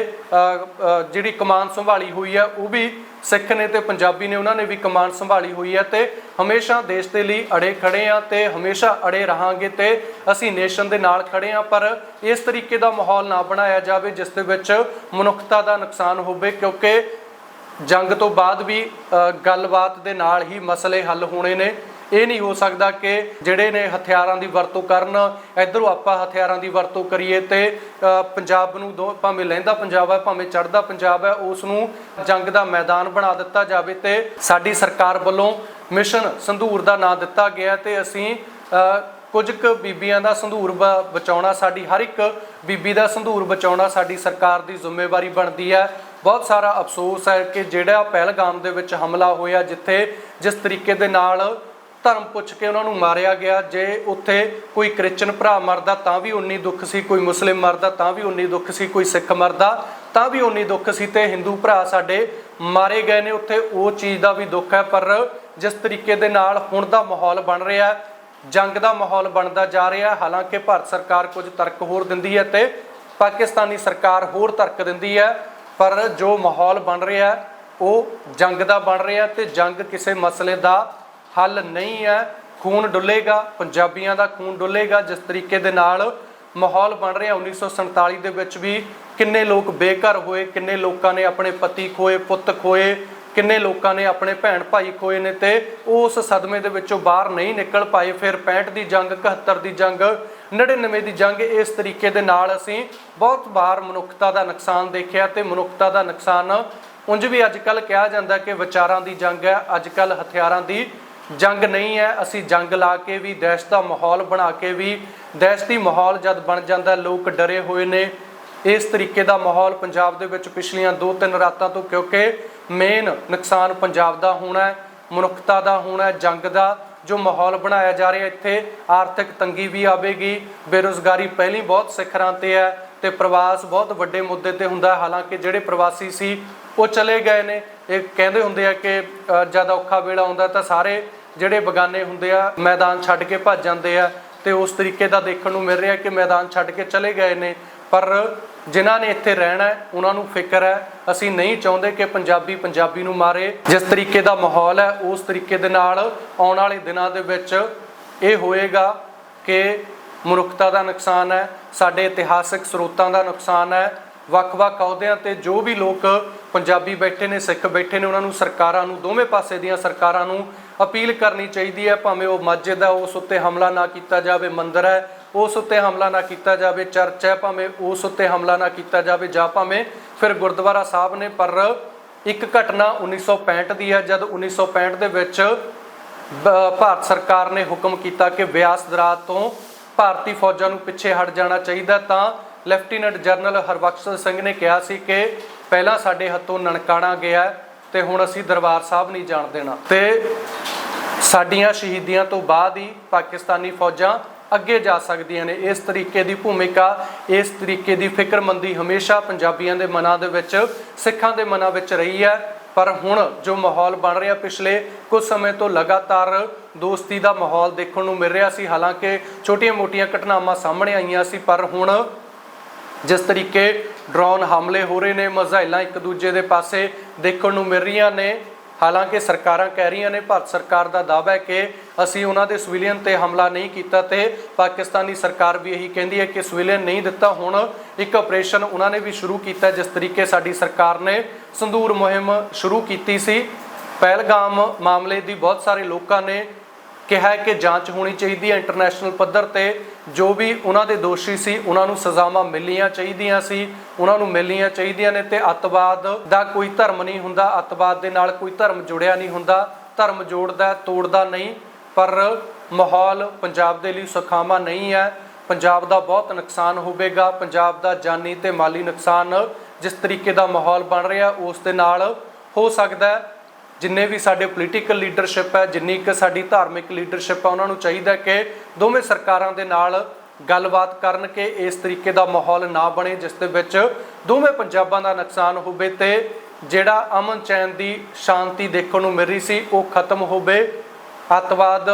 ਜਿਹੜੀ ਕਮਾਨ ਸੰਭਾਲੀ ਹੋਈ ਹੈ, ਉਹ ਵੀ ਸਿੱਖ ਨੇ ਤੇ ਪੰਜਾਬੀ ਨੇ ਉਹਨਾਂ ਨੇ ਵੀ ਕਮਾਨ ਸੰਭਾਲੀ ਹੋਈ ਹੈ ਤੇ ਹਮੇਸ਼ਾ ਦੇਸ਼ ਦੇ ਲਈ ਅੜੇ ਖੜੇ ਆ ਤੇ ਹਮੇਸ਼ਾ ਅੜੇ ਰਹਾਂਗੇ ਤੇ ਅਸੀਂ ਨੇਸ਼ਨ ਦੇ ਨਾਲ ਖੜੇ ਆ ਪਰ ਇਸ ਤਰੀਕੇ ਦਾ ਮਾਹੌਲ ਨਾ ਬਣਾਇਆ ਜਾਵੇ ਜਿਸ ਦੇ ਵਿੱਚ ਮਨੁੱਖਤਾ ਦਾ ਨੁਕਸਾਨ ਹੋਵੇ, ਕਿਉਂਕਿ ਜੰਗ ਤੋਂ ਬਾਅਦ ਵੀ ਗੱਲਬਾਤ ਦੇ ਨਾਲ ਹੀ ਮਸਲੇ ਹੱਲ ਹੋਣੇ ਨੇ। ਇਹ ਨਹੀਂ ਹੋ ਸਕਦਾ ਕਿ ਜਿਹੜੇ ਨੇ ਹਥਿਆਰਾਂ ਦੀ ਵਰਤੋਂ ਕਰਨ, ਇਧਰੋਂ ਆਪਾਂ ਹਥਿਆਰਾਂ ਦੀ ਵਰਤੋਂ ਕਰੀਏ ਤੇ ਪੰਜਾਬ ਨੂੰ ਦੋ, ਭਾਵੇਂ ਲਹਿੰਦਾ ਪੰਜਾਬ ਹੈ, ਭਾਵੇਂ ਚੜ੍ਹਦਾ ਪੰਜਾਬ ਹੈ ਉਸ ਨੂੰ ਜੰਗ ਦਾ ਮੈਦਾਨ ਬਣਾ ਦਿੱਤਾ ਜਾਵੇ ਤੇ ਸਾਡੀ ਸਰਕਾਰ ਵੱਲੋਂ ਮਿਸ਼ਨ ਸੰਧੂਰ ਦਾ ਨਾਂ ਦਿੱਤਾ ਗਿਆ ਤੇ ਅਸੀਂ ਕੁਝ ਕੁ ਬੀਬੀਆਂ ਦਾ ਸੰਧੂਰ ਬ- ਬਚਾਉਣਾ, ਸਾਡੀ ਹਰ ਇੱਕ ਬੀਬੀ ਦਾ ਸੰਧੂਰ ਬਚਾਉਣਾ ਸਾਡੀ ਸਰਕਾਰ ਦੀ ਜ਼ਿੰਮੇਵਾਰੀ ਬਣਦੀ ਹੈ। ਬਹੁਤ ਸਾਰਾ ਅਫਸੋਸ ਹੈ ਕਿ ਜਿਹੜਾ ਪਹਿਲਗਾਮ ਦੇ ਵਿੱਚ ਹਮਲਾ ਹੋਇਆ, ਜਿੱਥੇ ਜਿਸ ਤਰੀਕੇ ਦੇ ਨਾਲ ਧਰਮ ਪੁੱਛ ਕੇ ਉਹਨਾਂ ਨੂੰ ਮਾਰਿਆ ਗਿਆ। ਜੇ ਉੱਥੇ ਕੋਈ ਕ੍ਰਿਸਚਨ ਭਰਾ ਮਰਦਾ, ਤਾਂ ਵੀ ਉਨੀ ਦੁੱਖ ਸੀ। ਕੋਈ ਮੁਸਲਿਮ ਮਰਦਾ, ਤਾਂ ਵੀ ਉਨੀ ਦੁੱਖ ਸੀ। ਕੋਈ ਸਿੱਖ ਮਰਦਾ, ਤਾਂ ਵੀ ਉਨੀ ਦੁੱਖ ਸੀ ਤੇ ਹਿੰਦੂ ਭਰਾ ਸਾਡੇ ਮਾਰੇ ਗਏ ਨੇ। ਉੱਥੇ ਉਹ ਚੀਜ਼ ਦਾ ਵੀ ਦੁੱਖ ਹੈ, ਪਰ ਜਿਸ ਤਰੀਕੇ ਦੇ ਨਾਲ ਹੁਣ ਦਾ ਮਾਹੌਲ ਬਣ ਰਿਹਾ ਹੈ, ਜੰਗ ਦਾ ਮਾਹੌਲ ਬਣਦਾ ਜਾ ਰਿਹਾ ਹਾਲਾਂਕਿ ਭਾਰਤ ਸਰਕਾਰ ਕੁਝ ਤਰਕ ਹੋਰ ਦਿੰਦੀ ਹੈ ਤੇ ਪਾਕਿਸਤਾਨੀ ਸਰਕਾਰ ਹੋਰ ਤਰਕ ਦਿੰਦੀ ਹੈ, ਪਰ ਜੋ ਮਾਹੌਲ ਬਣ ਰਿਹਾ ਉਹ ਜੰਗ ਦਾ ਬਣ ਰਿਹਾ ਤੇ ਜੰਗ ਕਿਸੇ ਮਸਲੇ ਦਾ ਹੱਲ ਨਹੀਂ ਹੈ। ਖੂਨ ਡੁੱਲੇਗਾ, ਪੰਜਾਬੀਆਂ ਦਾ ਖੂਨ ਡੁੱਲੇਗਾ। ਜਿਸ ਤਰੀਕੇ ਦੇ ਨਾਲ ਮਾਹੌਲ ਬਣ ਰਿਹਾ 1947 ਦੇ ਵਿੱਚ ਵੀ ਕਿੰਨੇ ਲੋਕ ਬੇਘਰ ਹੋਏ, ਕਿੰਨੇ ਲੋਕਾਂ ਨੇ ਆਪਣੇ ਪਤੀ ਖੋਏ, ਪੁੱਤ ਖੋਏ, ਕਿੰਨੇ ਲੋਕਾਂ ਨੇ ਆਪਣੇ ਭੈਣ ਭਾਈ ਖੋਏ ਨੇ ਤੇ ਉਸ ਸਦਮੇ ਦੇ ਵਿੱਚੋਂ ਬਾਹਰ ਨਹੀਂ ਨਿਕਲ ਪਾਏ। ਫਿਰ 65 ਦੀ ਜੰਗ 71 ਦੀ ਜੰਗ 99 ਦੀ ਜੰਗ, ਇਸ ਤਰੀਕੇ ਦੇ ਨਾਲ ਅਸੀਂ ਬਹੁਤ ਵਾਰ ਮਨੁੱਖਤਾ ਦਾ ਨੁਕਸਾਨ ਦੇਖਿਆ ਤੇ ਮਨੁੱਖਤਾ ਦਾ ਨੁਕਸਾਨ ਉਂਝ ਵੀ ਅੱਜ ਕੱਲ ਕਿਹਾ ਜਾਂਦਾ ਕਿ ਵਿਚਾਰਾਂ ਦੀ ਜੰਗ ਹੈ। ਅੱਜ ਕੱਲ ਹਥਿਆਰਾਂ ਦੀ ਜੰਗ ਨਹੀਂ ਹੈ, ਅਸੀਂ ਜੰਗ ਲਾ ਕੇ ਵੀ ਦਹਿਸ਼ਤ ਦਾ ਮਾਹੌਲ ਬਣਾ ਕੇ ਵੀ ਦਹਿਸ਼ਤੀ ਮਾਹੌਲ ਜਦ ਬਣ ਜਾਂਦਾ, ਲੋਕ ਡਰੇ ਹੋਏ ਨੇ। ਇਸ ਤਰੀਕੇ ਦਾ ਮਾਹੌਲ ਪੰਜਾਬ ਦੇ ਵਿੱਚ ਪਿਛਲੀਆਂ 2-3 ਰਾਤਾਂ ਤੋਂ, ਕਿਉਂਕਿ ਮੇਨ ਨੁਕਸਾਨ ਪੰਜਾਬ ਦਾ ਹੋਣਾ ਹੈ, ਮਨੁੱਖਤਾ ਦਾ ਹੋਣਾ ਹੈ, ਜੰਗ ਦਾ, ਜੋ ਮਾਹੌਲ ਬਣਾਇਆ ਜਾ ਰਿਹਾ ਇੱਥੇ, ਆਰਥਿਕ ਤੰਗੀ ਵੀ ਆਵੇਗੀ, ਬੇਰੋਜ਼ਗਾਰੀ ਪਹਿਲੀ ਬਹੁਤ ਸਿਖਰਾਂ ਤੇ ਹੈ ਤੇ ਪ੍ਰਵਾਸ ਬਹੁਤ ਵੱਡੇ ਮੁੱਦੇ ਤੇ ਹੁੰਦਾ ਹਾਲਾਂਕਿ ਜਿਹੜੇ ਪ੍ਰਵਾਸੀ ਸੀ ਉਹ ਚਲੇ ਗਏ ਨੇ। ਇਹ ਕਹਿੰਦੇ ਹੁੰਦੇ ਆ ਕਿ ਜਦ ਔਖਾ ਵੇਲਾ ਆਉਂਦਾ ਤਾਂ ਸਾਰੇ ਜਿਹੜੇ ਬਗਾਨੇ ਹੁੰਦੇ ਆ, ਮੈਦਾਨ ਛੱਡ ਕੇ ਭੱਜ ਜਾਂਦੇ ਆ ਤੇ ਉਸ ਤਰੀਕੇ ਦਾ ਦੇਖਣ ਨੂੰ ਮਿਲ ਰਿਹਾ ਕਿ ਮੈਦਾਨ ਛੱਡ ਕੇ ਚਲੇ ਗਏ ਨੇ। ਪਰ ਜਿਨ੍ਹਾਂ ਨੇ ਇੱਥੇ ਰਹਿਣਾ ਹੈ, ਉਹਨਾਂ ਨੂੰ ਫਿਕਰ ਹੈ, ਅਸੀਂ ਨਹੀਂ ਚਾਹੁੰਦੇ ਕਿ ਪੰਜਾਬੀ ਪੰਜਾਬੀ ਨੂੰ ਮਾਰੇ। ਜਿਸ ਤਰੀਕੇ ਦਾ ਮਾਹੌਲ ਹੈ, ਉਸ ਤਰੀਕੇ ਦੇ ਨਾਲ ਆਉਣ ਵਾਲੇ ਦਿਨਾਂ ਦੇ ਵਿੱਚ ਇਹ ਹੋਏਗਾ ਕਿ ਮਨੁੱਖਤਾ ਦਾ ਨੁਕਸਾਨ ਹੈ, ਸਾਡੇ ਇਤਿਹਾਸਕ ਸਰੋਤਾਂ ਦਾ ਨੁਕਸਾਨ ਹੈ ਵੱਖ-ਵੱਖ ਅਹੁਦਿਆਂ ਤੇ ਜੋ ਵੀ ਲੋਕ ਪੰਜਾਬੀ ਬੈਠੇ ਨੇ, ਸਿੱਖ ਬੈਠੇ ਨੇ, ਉਹਨਾਂ ਨੂੰ ਸਰਕਾਰਾਂ ਨੂੰ, ਦੋਵੇਂ ਪਾਸੇ ਦੀਆਂ ਸਰਕਾਰਾਂ ਨੂੰ ਅਪੀਲ ਕਰਨੀ ਚਾਹੀਦੀ ਹੈ, ਭਾਵੇਂ ਉਹ ਮਸਜਿਦ ਹੈ, ਉਸ ਉੱਤੇ ਹਮਲਾ ਨਾ ਕੀਤਾ ਜਾਵੇ, ਮੰਦਿਰ ਹੈ, ਉਸ ਉੱਤੇ ਹਮਲਾ ਨਾ ਕੀਤਾ ਜਾਵੇ, ਚਰਚ ਹੈ, ਭਾਵੇਂ ਉਸ ਉੱਤੇ ਹਮਲਾ ਨਾ ਕੀਤਾ ਜਾਵੇ, ਜਾਂ ਭਾਵੇਂ ਫਿਰ ਗੁਰਦੁਆਰਾ ਸਾਹਿਬ ਨੇ, ਪਰ ਇੱਕ ਘਟਨਾ 1965 ਦੀ ਹੈ, ਜਦ 1965 ਦੇ ਵਿੱਚ ਭਾਰਤ ਸਰਕਾਰ ਨੇ ਹੁਕਮ ਕੀਤਾ ਕਿ ਬਿਆਸ ਦਰਾਜ ਤੋਂ ਭਾਰਤੀ ਫੌਜਾਂ ਨੂੰ ਪਿੱਛੇ ਹਟ ਜਾਣਾ ਚਾਹੀਦਾ ਤਾਂ ਲੈਫਟੀਨੈਂਟ ਜਨਰਲ ਹਰਬਖਸ਼ ਸਿੰਘ ਨੇ ਕਿਹਾ ਸੀ ਕਿ ਪਹਿਲਾਂ ਸਾਡੇ ਹੱਥੋਂ ਨਨਕਾਣਾ ਗਿਆ ਹੈ ਤੇ ਹੁਣ ਅਸੀਂ ਦਰਬਾਰ ਸਾਹਿਬ ਨਹੀਂ ਜਾਣ ਦੇਣਾ। ਤੇ ਸਾਡੀਆਂ ਸ਼ਹੀਦੀਆਂ ਤੋਂ ਬਾਅਦ ਹੀ ਪਾਕਿਸਤਾਨੀ ਫੌਜਾਂ ਅੱਗੇ ਜਾ ਸਕਦੀਆਂ ਨੇ। ਇਸ ਤਰੀਕੇ ਦੀ ਭੂਮਿਕਾ, ਇਸ ਤਰੀਕੇ ਦੀ ਫਿਕਰਮੰਦੀ ਹਮੇਸ਼ਾ ਪੰਜਾਬੀਆਂ ਦੇ ਮਨਾਂ ਦੇ ਵਿੱਚ, ਸਿੱਖਾਂ ਦੇ ਮਨਾਂ ਵਿੱਚ ਰਹੀ ਹੈ। ਪਰ ਹੁਣ ਜੋ ਮਾਹੌਲ ਬਣ ਰਿਹਾ ਪਿਛਲੇ ਕੁਝ ਸਮੇਂ ਤੋਂ ਲਗਾਤਾਰ ਦੋਸਤੀ ਦਾ ਮਾਹੌਲ ਦੇਖਣ ਨੂੰ ਮਿਲ ਰਿਹਾ ਸੀ। ਹਾਲਾਂਕਿ ਛੋਟੀਆਂ-ਮੋਟੀਆਂ ਘਟਨਾਵਾਂ ਸਾਹਮਣੇ ਆਈਆਂ ਸੀ, ਪਰ ਹੁਣ ਜਿਸ ਤਰੀਕੇ ਡਰੋਨ ਹਮਲੇ ਹੋ ਰਹੇ ਨੇ, ਮਜ਼ਾਇਲਾਂ ਇੱਕ ਦੂਜੇ ਦੇ ਪਾਸੇ ਦੇਖਣ ਨੂੰ ਮਿਲ ਰਹੀਆਂ ਨੇ। ਹਾਲਾਂਕਿ ਸਰਕਾਰਾਂ ਕਹਿ ਰਹੀਆਂ ਨੇ, ਭਾਰਤ ਸਰਕਾਰ ਦਾ ਦਾਅਵਾ ਹੈ ਕਿ ਅਸੀਂ ਉਹਨਾਂ ਦੇ ਸਿਵਿਲੀਅਨ ਤੇ ਹਮਲਾ ਨਹੀਂ ਕੀਤਾ ਤੇ ਪਾਕਿਸਤਾਨੀ ਸਰਕਾਰ ਵੀ ਇਹੀ ਕਹਿੰਦੀ ਹੈ ਕਿ ਸਿਵਿਲੀਅਨ ਨਹੀਂ ਦਿੱਤਾ। ਹੁਣ ਇੱਕ ਆਪਰੇਸ਼ਨ ਉਹਨਾਂ ਨੇ ਵੀ ਸ਼ੁਰੂ ਕੀਤਾ, ਜਿਸ ਤਰੀਕੇ ਸਾਡੀ ਸਰਕਾਰ ਨੇ ਸੰਦੂਰ ਮੁਹਿੰਮ ਸ਼ੁਰੂ ਕੀਤੀ ਸੀ। ਪਹਿਲਗਾਮ ਮਾਮਲੇ ਦੀ ਬਹੁਤ ਸਾਰੇ ਲੋਕਾਂ ਨੇ ਕਿਹਾ ਹੈ ਕਿ ਜਾਂਚ ਹੋਣੀ ਚਾਹੀਦੀ ਹੈ ਇੰਟਰਨੈਸ਼ਨਲ ਪੱਧਰ ਤੇ। ਜੋ ਵੀ ਉਹਨਾਂ ਦੇ ਦੋਸ਼ੀ ਸੀ, ਉਹਨਾਂ ਨੂੰ ਸਜ਼ਾਵਾਂ ਮਿਲਣੀਆਂ ਚਾਹੀਦੀਆਂ ਸੀ। ਉਹਨਾਂ ਨੂੰ ਮਿਲਣੀਆਂ ਚਾਹੀਦੀਆਂ ਨੇ ਤੇ ਅੱਤਵਾਦ ਦਾ ਕੋਈ ਧਰਮ ਨਹੀਂ ਹੁੰਦਾ। ਅੱਤਵਾਦ ਦੇ ਨਾਲ ਕੋਈ ਧਰਮ ਜੁੜਿਆ ਨਹੀਂ ਹੁੰਦਾ। ਧਰਮ ਜੋੜਦਾ, ਤੋੜਦਾ ਨਹੀਂ। ਪਰ ਮਾਹੌਲ ਪੰਜਾਬ ਦੇ ਲਈ ਸੁਖਾਵਾਂ ਨਹੀਂ ਹੈ। ਪੰਜਾਬ ਦਾ ਬਹੁਤ ਨੁਕਸਾਨ ਹੋਵੇਗਾ। ਪੰਜਾਬ ਦਾ ਜਾਨੀ ਤੇ ਮਾਲੀ ਨੁਕਸਾਨ ਜਿਸ ਤਰੀਕੇ ਦਾ ਮਾਹੌਲ ਬਣ ਰਿਹਾ, ਉਸ ਦੇ ਨਾਲ ਹੋ ਸਕਦਾ ਜਿੰਨੇ ਵੀ ਸਾਡੇ ਪੋਲੀਟੀਕਲ ਲੀਡਰਸ਼ਿਪ ਹੈ, ਜਿੰਨੀ ਕਿ ਸਾਡੀ ਧਾਰਮਿਕ ਲੀਡਰਸ਼ਿਪ ਹੈ, ਉਹਨਾਂ ਨੂੰ ਚਾਹੀਦਾ ਕਿ ਦੋਵੇਂ ਸਰਕਾਰਾਂ ਦੇ ਨਾਲ ਗੱਲਬਾਤ ਕਰਨ ਕਿ ਇਸ ਤਰੀਕੇ ਦਾ ਮਾਹੌਲ ਨਾ ਬਣੇ, ਜਿਸ ਦੇ ਵਿੱਚ ਦੋਵੇਂ ਪੰਜਾਬਾਂ ਦਾ ਨੁਕਸਾਨ ਹੋਵੇ ਤੇ ਜਿਹੜਾ ਅਮਨ ਚੈਨ ਦੀ ਸ਼ਾਂਤੀ ਦੇਖਣ ਨੂੰ ਮਿਲ ਰਹੀ ਸੀ, ਉਹ ਖਤਮ ਹੋਵੇ। ਅੱਤਵਾਦ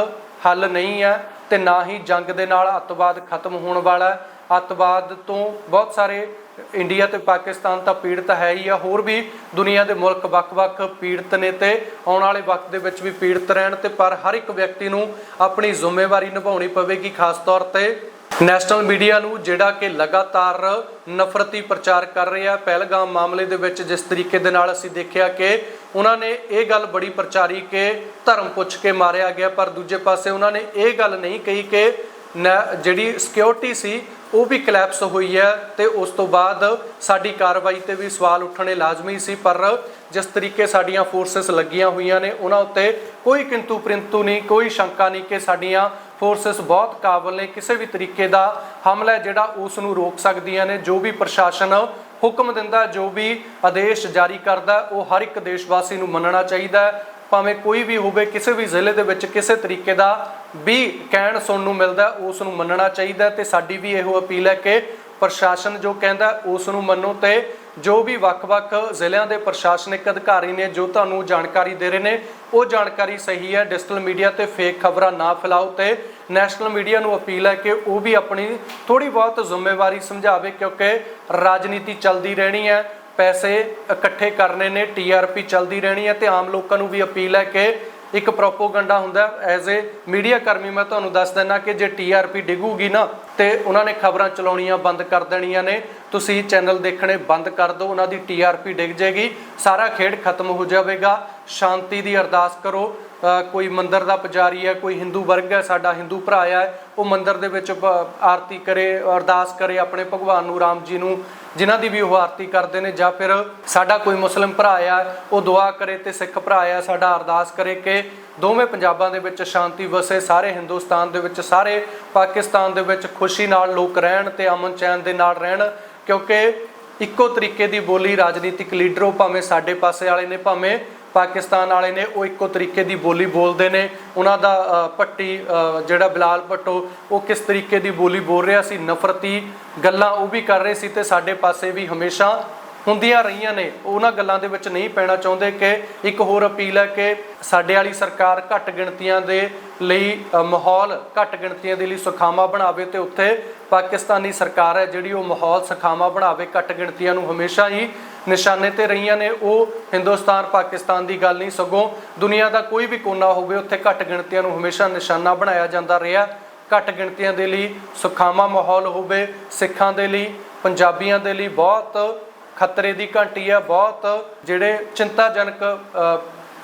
ਹੱਲ ਨਹੀਂ ਹੈ ਤੇ ਨਾ ਹੀ ਜੰਗ ਦੇ ਨਾਲ ਅੱਤਵਾਦ ਖਤਮ ਹੋਣ ਵਾਲਾ ਹੈ। ਅੱਤਵਾਦ ਤੋਂ ਬਹੁਤ ਸਾਰੇ ਇੰਡੀਆ ਤੇ ਪਾਕਿਸਤਾਨ ਤਾਂ ਪੀੜਤ ਹੈ ਹੀ ਆ, ਹੋਰ ਵੀ ਦੁਨੀਆ ਦੇ ਮੁਲਕ ਵੱਖ-ਵੱਖ ਪੀੜਤ ਨੇ ਤੇ ਆਉਣ ਵਾਲੇ ਵਕਤ ਦੇ ਵਿੱਚ ਵੀ ਪੀੜਤ ਰਹਿਣ ਤੇ ਪਰ ਹਰ ਇੱਕ ਵਿਅਕਤੀ ਨੂੰ ਆਪਣੀ ਜ਼ਿੰਮੇਵਾਰੀ ਨਿਭਾਉਣੀ ਪਵੇਗੀ, ਖਾਸ ਤੌਰ ਤੇ ਨੈਸ਼ਨਲ ਮੀਡੀਆ ਨੂੰ, ਜਿਹੜਾ ਕਿ ਲਗਾਤਾਰ ਨਫ਼ਰਤੀ ਪ੍ਰਚਾਰ ਕਰ ਰਿਹਾ ਪਹਿਲਗਾਮ ਮਾਮਲੇ ਦੇ ਵਿੱਚ ਜਿਸ ਤਰੀਕੇ ਦੇ ਨਾਲ ਅਸੀਂ ਦੇਖਿਆ ਕਿ ਉਹਨਾਂ ਨੇ ਇਹ ਗੱਲ ਬੜੀ ਪ੍ਰਚਾਰੀ ਕਿ ਧਰਮ ਪੁੱਛ ਕੇ ਮਾਰਿਆ ਗਿਆ, ਪਰ ਦੂਜੇ ਪਾਸੇ ਉਹਨਾਂ ਨੇ ਇਹ ਗੱਲ ਨਹੀਂ ਕਹੀ ਕਿ ਜਿਹੜੀ ਸਿਕਿਉਰਿਟੀ ਸੀ, ਉਹ ਵੀ ਕਲੈਪਸ ਹੋਈ ਹੈ ਤੇ ਉਸ ਤੋਂ ਬਾਅਦ ਸਾਡੀ ਕਾਰਵਾਈ ਤੇ ਵੀ ਸਵਾਲ ਉੱਠਣੇ ਲਾਜ਼ਮੀ ਸੀ, ਪਰ ਜਿਸ ਤਰੀਕੇ ਸਾਡੀਆਂ ਫੋਰਸਸ ਲੱਗੀਆਂ ਹੋਈਆਂ ਨੇ, ਉਹਨਾਂ ਉੱਤੇ ਕੋਈ ਕਿੰਤੂ ਪ੍ਰਿੰਤੂ ਨਹੀਂ, ਕੋਈ ਸ਼ੰਕਾ ਨਹੀਂ ਕਿ ਸਾਡੀਆਂ ਫੋਰਸਸ ਬਹੁਤ ਕਾਬਲ ਨੇ, ਕਿਸੇ ਵੀ ਤਰੀਕੇ ਦਾ ਹਮਲਾ ਜਿਹੜਾ ਉਸ ਨੂੰ ਰੋਕ ਸਕਦੀਆਂ ਨੇ, ਜੋ ਵੀ ਪ੍ਰਸ਼ਾਸਨ ਹੁਕਮ ਦਿੰਦਾ, ਜੋ ਵੀ ਆਦੇਸ਼ ਜਾਰੀ ਕਰਦਾ, ਉਹ ਹਰ ਇੱਕ ਦੇਸ਼ਵਾਸੀ ਨੂੰ ਮੰਨਣਾ ਚਾਹੀਦਾ ਭਾਵੇਂ ਕੋਈ ਵੀ ਹੋਵੇ, ਕਿਸੇ ਵੀ ਜ਼ਿਲ੍ਹੇ ਦੇ ਵਿੱਚ ਕਿਸੇ ਤਰੀਕੇ ਦਾ ਵੀ ਕਹਿਣ ਸੁਣਨ ਨੂੰ ਮਿਲਦਾ ਉਸ ਨੂੰ ਮੰਨਣਾ ਚਾਹੀਦਾ ਹੈ ਤੇ ਸਾਡੀ ਵੀ ਇਹੋ ਅਪੀਲ ਹੈ ਕਿ ਪ੍ਰਸ਼ਾਸਨ ਜੋ ਕਹਿੰਦਾ ਉਸ ਨੂੰ ਮੰਨੋ ਤੇ ਜੋ ਵੀ ਵੱਖ-ਵੱਖ ਜ਼ਿਲ੍ਹਿਆਂ ਦੇ ਪ੍ਰਸ਼ਾਸਨਿਕ ਅਧਿਕਾਰੀ ਨੇ ਜੋ ਤੁਹਾਨੂੰ ਜਾਣਕਾਰੀ ਦੇ ਰਹੇ ਨੇ, ਉਹ ਜਾਣਕਾਰੀ ਸਹੀ ਹੈ। ਡਿਜੀਟਲ ਮੀਡੀਆ ਤੇ ਫੇਕ ਖਬਰਾਂ ਨਾ ਫੈਲਾਓ ਤੇ ਨੈਸ਼ਨਲ ਮੀਡੀਆ ਨੂੰ ਅਪੀਲ ਹੈ ਕਿ ਉਹ ਵੀ ਆਪਣੀ ਥੋੜੀ ਬਹੁਤ ਜ਼ਿੰਮੇਵਾਰੀ ਸਮਝਾਵੇ ਕਿਉਂਕਿ ਰਾਜਨੀਤੀ ਚੱਲਦੀ ਰਹਿਣੀ ਹੈ। ਪੈਸੇ ਇਕੱਠੇ ਕਰਨੇ ਨੇ ਟੀਆਰਪੀ ਚੱਲਦੀ ਰਹਿਣੀ ਹੈ ਤੇ ਆਮ ਲੋਕਾਂ ਨੂੰ ਵੀ ਅਪੀਲ ਹੈ ਕਿ ਇੱਕ ਪ੍ਰੋਪੋਗੰਡਾ ਹੁੰਦਾ ਐਜ਼ ਏ ਮੀਡੀਆ ਕਰਮੀ ਮੈਂ ਤੁਹਾਨੂੰ ਦੱਸ ਦਿੰਦਾ ਕਿ ਜੇ ਟੀਆਰਪੀ ਡਿੱਗੂਗੀ ਨਾ ਤੇ ਉਹਨਾਂ ਨੇ ਖਬਰਾਂ ਚਲਾਉਣੀਆਂ ਬੰਦ ਕਰ ਦੇਣੀਆਂ ਨੇ। ਤੁਸੀਂ ਚੈਨਲ ਦੇਖਣੇ ਬੰਦ ਕਰ ਦਿਓ, ਉਹਨਾਂ ਦੀ ਟੀਆਰਪੀ ਡਿੱਗ ਜਾਏਗੀ। ਸਾਰਾ ਖੇਡ ਖਤਮ ਹੋ ਜਾਵੇਗਾ। ਸ਼ਾਂਤੀ ਦੀ ਅਰਦਾਸ ਕਰੋ। ਕੋਈ ਮੰਦਰ ਦਾ ਪੁਜਾਰੀ ਹੈ, ਕੋਈ ਹਿੰਦੂ ਵਰਗ ਹੈ, ਸਾਡਾ ਹਿੰਦੂ ਭਰਾ ਹੈ ਉਹ ਮੰਦਿਰ ਦੇ ਵਿੱਚ ਆਰਤੀ ਕਰੇ, ਅਰਦਾਸ ਕਰੇ ਆਪਣੇ ਭਗਵਾਨ ਨੂੰ, ਰਾਮ ਜੀ ਨੂੰ, ਜਿਨ੍ਹਾਂ ਦੀ ਵੀ ਉਹ ਆਰਤੀ ਕਰਦੇ ਨੇ ਜਾਂ ਫਿਰ ਸਾਡਾ ਕੋਈ ਮੁਸਲਿਮ ਭਰਾ ਆ, ਉਹ ਦੁਆ ਕਰੇ ਤੇ ਸਿੱਖ ਭਰਾ ਆ, ਸਾਡਾ ਅਰਦਾਸ ਕਰੇ ਕਿ ਦੋਵੇਂ ਪੰਜਾਬਾਂ ਦੇ ਵਿੱਚ ਸ਼ਾਂਤੀ ਵਸੇ, ਸਾਰੇ ਹਿੰਦੁਸਤਾਨ ਦੇ ਵਿੱਚ, ਸਾਰੇ ਪਾਕਿਸਤਾਨ ਦੇ ਵਿੱਚ ਖੁਸ਼ੀ ਨਾਲ ਲੋਕ ਰਹਿਣ ਤੇ ਅਮਨ ਚੈਨ ਦੇ ਨਾਲ ਰਹਿਣ, ਕਿਉਂਕਿ ਇੱਕੋ ਤਰੀਕੇ ਦੀ ਬੋਲੀ ਰਾਜਨੀਤਿਕ ਲੀਡਰ ਉਹ ਭਾਵੇਂ ਸਾਡੇ ਪਾਸੇ ਵਾਲੇ ਨੇ, ਭਾਵੇਂ ਪਾਕਿਸਤਾਨ ਵਾਲੇ ਨੇ ਉਹ ਇੱਕੋ ਤਰੀਕੇ ਦੀ ਬੋਲੀ ਬੋਲਦੇ ਨੇ। ਉਹਨਾਂ ਦਾ ਅ, ਭੱਟੀ ਜਿਹੜਾ ਬਿਲਾਲ ਭੱਟੋ ਉਹ ਕਿਸ ਤਰੀਕੇ ਦੀ ਬੋਲੀ ਬੋਲ ਰਿਹਾ ਸੀ ਨਫ਼ਰਤੀ ਗੱਲਾਂ ਉਹ ਵੀ ਕਰ ਰਹੇ ਸੀ ਤੇ ਸਾਡੇ ਪਾਸੇ ਵੀ ਹਮੇਸ਼ਾ ਹੁੰਦੀਆਂ ਰਹੀਆਂ ਨੇ। ਉਹਨਾਂ ਗੱਲਾਂ ਦੇ ਵਿੱਚ ਨਹੀਂ ਪੈਣਾ ਚਾਹੁੰਦੇ ਕਿ ਇੱਕ ਹੋਰ ਅਪੀਲ ਹੈ ਕਿ ਸਾਡੇ ਵਾਲੀ ਸਰਕਾਰ ਘੱਟ ਗਿਣਤੀਆਂ ਦੇ ਲਈ ਮਾਹੌਲ ਘੱਟ ਗਿਣਤੀਆਂ ਦੇ ਲਈ ਸੁਖਾਵਾਂ ਬਣਾਵੇ ਤੇ ਉੱਥੇ ਪਾਕਿਸਤਾਨੀ ਸਰਕਾਰ ਹੈ ਜਿਹੜੀ ਉਹ ਮਾਹੌਲ ਸੁਖਾਵਾਂ ਬਣਾਵੇ। ਘੱਟ ਗਿਣਤੀਆਂ ਨੂੰ ਹਮੇਸ਼ਾ ਹੀ ਨਿਸ਼ਾਨੇ ਤੇ ਰਹੀਆਂ ਨੇ, ਉਹ ਹਿੰਦੁਸਤਾਨ, ਪਾਕਿਸਤਾਨ ਦੀ ਗੱਲ ਨਹੀਂ, ਸਗੋਂ ਦੁਨੀਆ ਦਾ ਕੋਈ ਵੀ ਕੋਨਾ ਹੋਵੇ, ਉੱਥੇ ਘੱਟ ਗਿਣਤੀਆਂ ਨੂੰ ਹਮੇਸ਼ਾ ਨਿਸ਼ਾਨਾ ਬਣਾਇਆ ਜਾਂਦਾ ਰਿਹਾ। ਘੱਟ ਗਿਣਤੀਆਂ ਦੇ ਲਈ ਸੁਖਾਵਾਂ ਮਾਹੌਲ ਹੋਵੇ, ਸਿੱਖਾਂ ਦੇ ਲਈ, ਪੰਜਾਬੀਆਂ ਦੇ ਲਈ ਬਹੁਤ ਖਤਰੇ ਦੀ ਘੰਟੀ ਆ ਬਹੁਤ ਜਿਹੜੇ ਚਿੰਤਾਜਨਕ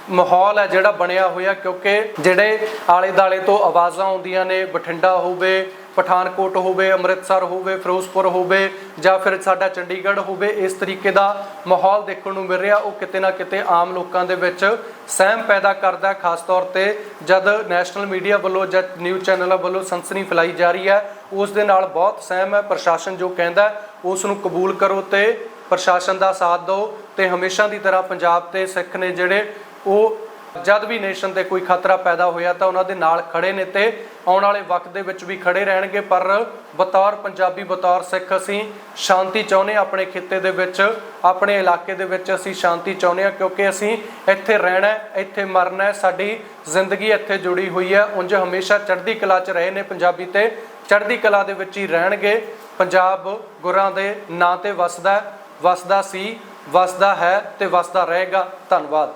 ਮਾਹੌਲ ਹੈ ਜਿਹੜਾ ਬਣਿਆ ਹੋਇਆ, ਕਿਉਂਕਿ ਜਿਹੜੇ ਆਲੇ ਦਾਲੇ ਤੋਂ ਆਵਾਜ਼ਾਂ ਆਉਂਦੀਆਂ ਨੇ, ਬਠਿੰਡਾ ਹੋਵੇ ਪਠਾਨਕੋਟ ਹੋਵੇ, ਅੰਮ੍ਰਿਤਸਰ ਹੋਵੇ, ਫਿਰੋਜ਼ਪੁਰ ਹੋਵੇ ਜਾਂ ਫਿਰ ਸਾਡਾ ਚੰਡੀਗੜ੍ਹ ਹੋਵੇ, ਇਸ ਤਰੀਕੇ ਦਾ ਮਾਹੌਲ ਦੇਖਣ ਨੂੰ ਮਿਲ ਰਿਹਾ। ਉਹ ਕਿਤੇ ਨਾ ਕਿਤੇ ਆਮ ਲੋਕਾਂ ਦੇ ਵਿੱਚ ਸਹਿਮ ਪੈਦਾ ਕਰਦਾ ਖਾਸ ਤੌਰ ਤੇ ਜਦ ਨੈਸ਼ਨਲ ਮੀਡੀਆ ਵੱਲੋਂ ਜਾਂ ਨਿਊਜ਼ ਚੈਨਲਾਂ ਵੱਲੋਂ ਸੰਸਨੀ ਫੈਲਾਈ ਜਾ ਰਹੀ ਹੈ, ਉਸ ਦੇ ਨਾਲ ਬਹੁਤ ਸਹਿਮ ਹੈ। ਪ੍ਰਸ਼ਾਸਨ ਜੋ ਕਹਿੰਦਾ ਉਸ ਨੂੰ ਕਬੂਲ ਕਰੋ ਤੇ ਪ੍ਰਸ਼ਾਸਨ ਦਾ ਸਾਥ ਦਿਓ ਤੇ ਹਮੇਸ਼ਾ ਦੀ ਤਰ੍ਹਾਂ ਪੰਜਾਬ ਤੇ ਸਿੱਖ ਨੇ ਜਿਹੜੇ ਉਹ ਜਦ ਵੀ ਨੇਸ਼ਨ ਤੇ ਕੋਈ ਖਤਰਾ ਪੈਦਾ ਹੋਇਆ ਤਾਂ ਉਹਨਾਂ ਦੇ ਨਾਲ ਖੜੇ ਨੇ ਤੇ ਆਉਣ ਵਾਲੇ ਵਕਤ ਦੇ ਵਿੱਚ ਵੀ ਖੜੇ ਰਹਿਣਗੇ, ਪਰ ਬਤੌਰ ਪੰਜਾਬੀ, ਬਤੌਰ ਸਿੱਖ ਅਸੀਂ ਸ਼ਾਂਤੀ ਚਾਹੁੰਦੇ ਹਾਂ ਆਪਣੇ ਖਿੱਤੇ ਦੇ ਵਿੱਚ, ਆਪਣੇ ਇਲਾਕੇ ਦੇ ਵਿੱਚ ਅਸੀਂ ਸ਼ਾਂਤੀ ਚਾਹੁੰਦੇ ਹਾਂ ਕਿਉਂਕਿ ਅਸੀਂ ਇੱਥੇ ਰਹਿਣਾ ਇੱਥੇ ਮਰਨਾ ਸਾਡੀ ਜ਼ਿੰਦਗੀ ਇੱਥੇ ਜੁੜੀ ਹੋਈ ਹੈ, ਉਂਝ ਹਮੇਸ਼ਾ ਚੜ੍ਹਦੀ ਕਲਾ 'ਚ ਰਹੇ ਨੇ ਪੰਜਾਬੀ ਤੇ, ਚੜ੍ਹਦੀ ਕਲਾ ਦੇ ਵਿੱਚ ਹੀ ਰਹਿਣਗੇ। ਪੰਜਾਬ ਗੁਰਾਂ ਦੇ ਨਾਂ ਤੇ ਵਸਦਾ ਵਸਦਾ ਸੀ, ਵਸਦਾ ਹੈ ਤੇ ਵਸਦਾ ਰਹੇਗਾ। ਧੰਨਵਾਦ।